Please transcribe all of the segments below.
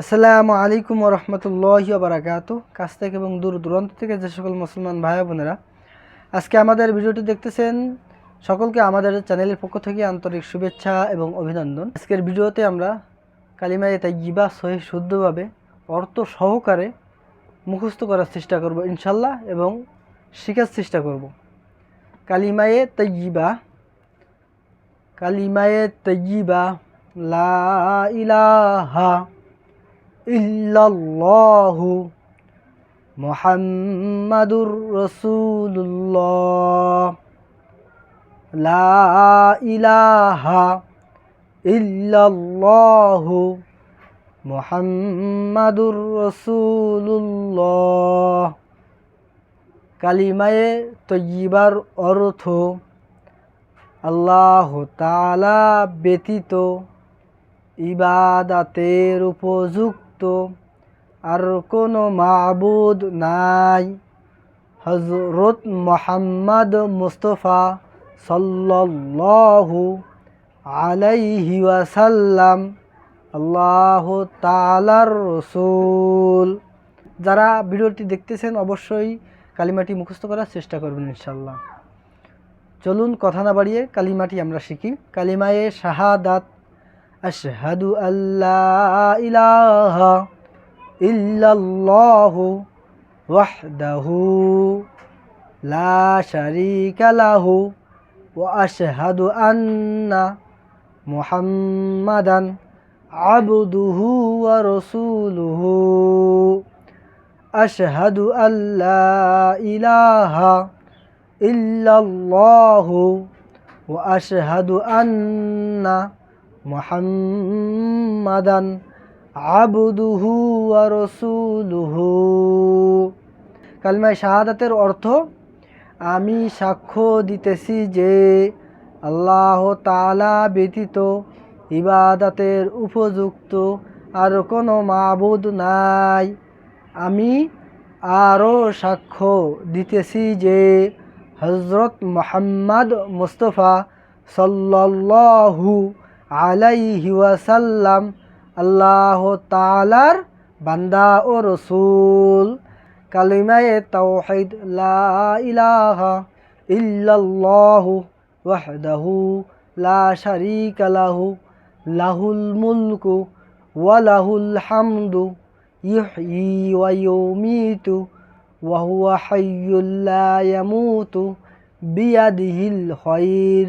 আসসালামু আলাইকুম রহমতুল্লাহ বারাকাত কাছ থেকে এবং দূর দূরান্ত থেকে যে সকল মুসলমান ভাই বোনেরা, আজকে আমাদের ভিডিওটি দেখতেছেন সকলকে আমাদের চ্যানেলের পক্ষ থেকে আন্তরিক শুভেচ্ছা এবং অভিনন্দন। আজকের ভিডিওতে আমরা কালিমায়ে তাইয়িবা সহি শুদ্ধভাবে অর্থ সহকারে মুখস্থ করার চেষ্টা করব ইনশাল্লাহ এবং শেখার চেষ্টা করব। কালিমায়ে তাইয়িবা কালিমায়ে তাইয়িবা লা ইলাহা ইল্লাল্লাহু মুহাম্মাদুর রাসূলুল্লাহ। লা ইলাহা ইল্লাল্লাহু মুহাম্মাদুর রাসূলুল্লাহ। কালিমায়ে তয়্যিবার অর্থ আল্লাহ তাআলা ব্যতীত ইবাদাতের উপযুক্ত আর কোনো মাবুদ নাই। হজরত মোহাম্মদ মুস্তফা সাল্লাল্লাহু আলাইহি ওয়াসাল্লাম, আল্লাহ তালার রসুল। যারা ভিডিওটি দেখতেছেন অবশ্যই কালিমাটি মুখস্থ করার চেষ্টা করবেন ইনশাল্লাহ চলুন কথা না বাড়িয়ে কালিমাটি আমরা শিখি। কালিমায়ে শাহাদাত আশহাদু আল্লাহ ইলাহা ইল্লাল্লাহু ওয়াহদাহু লা শারীকা লাহু ওয়া আশহাদু আন্না মুহাম্মাদান আবদুহু ওয়া রাসূলুহু আশহাদু আল্লা ইলাহা ইল্লাল্লাহু ওয়া আশহাদু আন্না মুহাম্মাদান আবুদুহু রাসূলুহু। কালমায় শাহাদাতের অর্থ, আমি সাক্ষ্য দিতেছি যে আল্লাহ তালা ব্যতীত ইবাদাতের উপযুক্ত আর কোনো মাবুদ নাই। আমি আরও সাক্ষ্য দিতেছি যে হজরত মোহাম্মদ মুস্তফা সাল্লাল্লাহু আলাইহি ওয়াসাল্লাম, আল্লাহ তালার বান্দা ও রসুল। কালিমায়ে তাওহিদ, লা ইলাহা ইল্লাল্লাহু ওয়াহদাহু, লা শারীকা লাহু, লাহুল মুলকু ওয়া লাহুল হামদু ইহয়ি ওয়া ইউমীতু ওয়া হুয়া বিয়াদিহিল খায়র।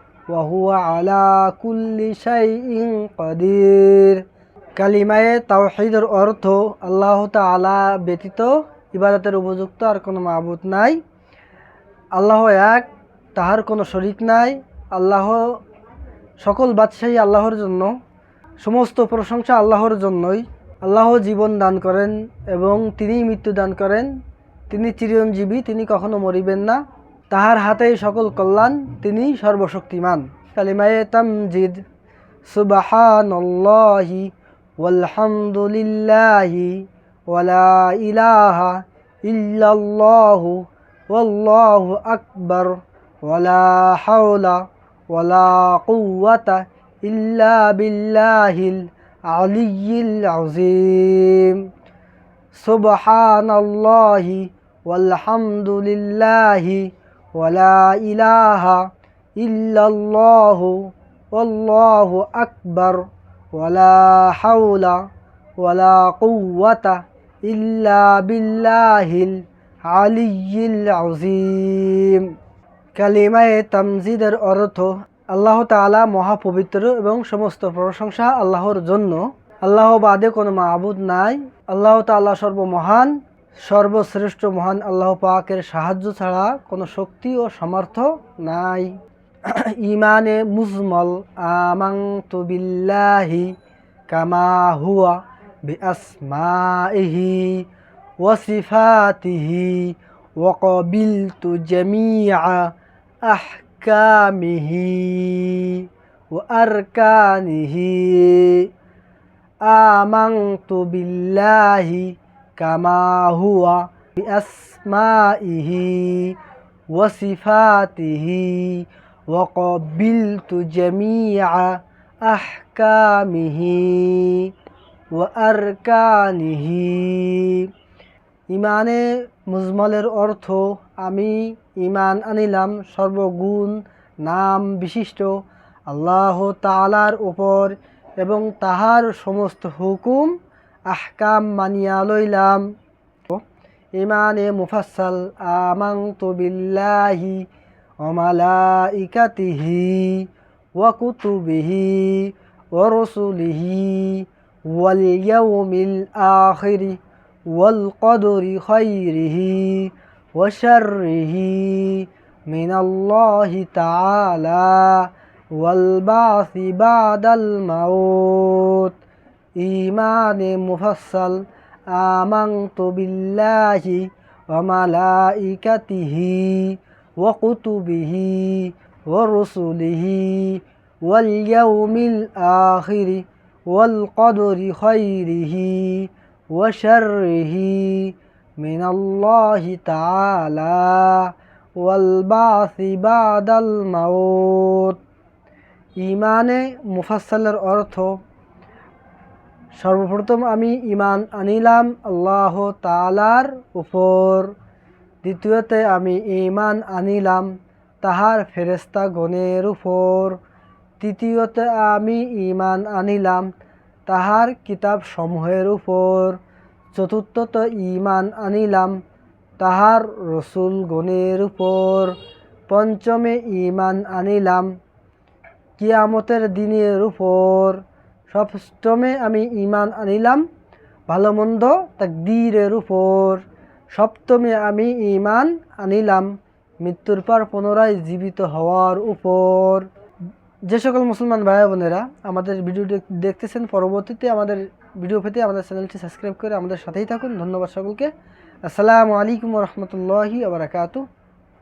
ইয়ামুতু বিয়াদিহিল খায়র ওয়া হুয়া আলা কুল্লি শাইইন কাদির কালিমায়ে তাওহীদের অর্থ আল্লাহ তাআলা ব্যতীত ইবাদতের উপযুক্ত আর কোনো মাবুদ নাই। আল্লাহ এক, তাহার কোনো শরিক নাই। আল্লাহ সকল বাদশাহী আল্লাহর জন্য, সমস্ত প্রশংসা আল্লাহর জন্যই। আল্লাহ জীবন দান করেন এবং তিনি মৃত্যু দান করেন। তিনি চিরঞ্জীবী, তিনি কখনো মরিবেন না। তাহার হাতেই সকল কল্যাণ, তিনি সর্বশক্তিমান। কালিমায়ে তামজিদ, সুবাহানল্লাহি ওয়ালহামদুলিল্লাহি ওয়ালা ইলাহা ইল্লাল্লাহু ওয়াল্লাহু আকবার ওয়ালা হাওলা ওয়ালা কুওয়াতা ইল্লা বিল্লাহিল আলিয়্যিল আযীম। সুবহানাল্লাহি ওয়ালহামদুলিল্লাহি ওয়ালা ইলাহা ইল্লাল্লাহু আকবার ওয়ালা হাওলা ওয়ালা বিল্লাহিল কালিমায়ে তামজিদের অর্থ, আল্লাহ তাআলা মহাপবিত্র এবং সমস্ত প্রশংসা আল্লাহর জন্য। আল্লাহ বাদে কোনো মাহবুদ নাই। আল্লাহ তাআলা সর্বমহান। সর্বশ্রেষ্ঠ মহান আল্লাহ পাকের সাহায্য ছাড়া কোনো শক্তি ও সামর্থ্য নাই ইমানে মুজমল আমাংতু বিল্লাহি কামা হুয়া বিআসমাইহি وصفاته وقبلت جميع أحكامه وأركانه آمنت بالله كما هو بأسمائه وصفاته وقبلت جميع أحكامه وأركانه ইমানে মুজমলের অর্থ আমি ইমান আনিলাম সর্বগুণ নাম বিশিষ্ট আল্লাহ তালার উপর এবং তাহার সমস্ত হুকুম আহকাম মানিয়া লইলাম। ইমানে মুফাসাল আমাং তো বিল্লাহি অমালাইকাতিহি ওয়াকুতুবিহি ওরসুলিহি ওয়াল ইয়াউমিল আখিরি ওয়াল কদরি খৈরিহি ওয়াশাররিহি মিনাল্লাহি তাআলা ওয়াল বাসি বাদাল মাউত। ইমানে মুফাসাল আমাং তো বিল্লাহি অমালাইকাতিহি ওয়াকুতুবিহি ওয়ারসুলিহি ওয়াল ইয়াউমিল আখিরি ওয়াল কদরি খাইরিহি ওয়া শাররিহি মিনাল্লাহি তাআলা ওয়াল বাসি বাদাল মাউত। ইমানে মুফাসালের অর্থ সর্বপ্রথম আমি ইমান আনিলাম আল্লাহ তালার উপর। দ্বিতীয়তে আমি ইমান আনিলাম তাহার ফেরেস্তা গণের উপর। তৃতীয়তে আমি ইমান আনিলাম তাহার কিতাব সমূহের উপর। চতুর্থত ইমান আনিলাম তাহার রসুল গণের উপর। পঞ্চমে ইমান আনিলাম কিয়ামতের দিনের উপর। সপ্তমে আমি ইমান আনিলাম ভালো মন্দ তাকদীরের উপর। সপ্তমে আমি ইমান আনিলাম, মৃত্যুর পর পুনরায় জীবিত হওয়ার উপর। যে সকল মুসলমান ভাই বোনেরা আমাদের ভিডিও দেখতেছেন, পরবর্তীতে আমাদের ভিডিও পেতে আমাদের চ্যানেলটি সাবস্ক্রাইব করে আমাদের সাথেই থাকুন। ধন্যবাদ সকলকে। আসসালামু আলাইকুম রহমতুল্লাহি আবরাকাতু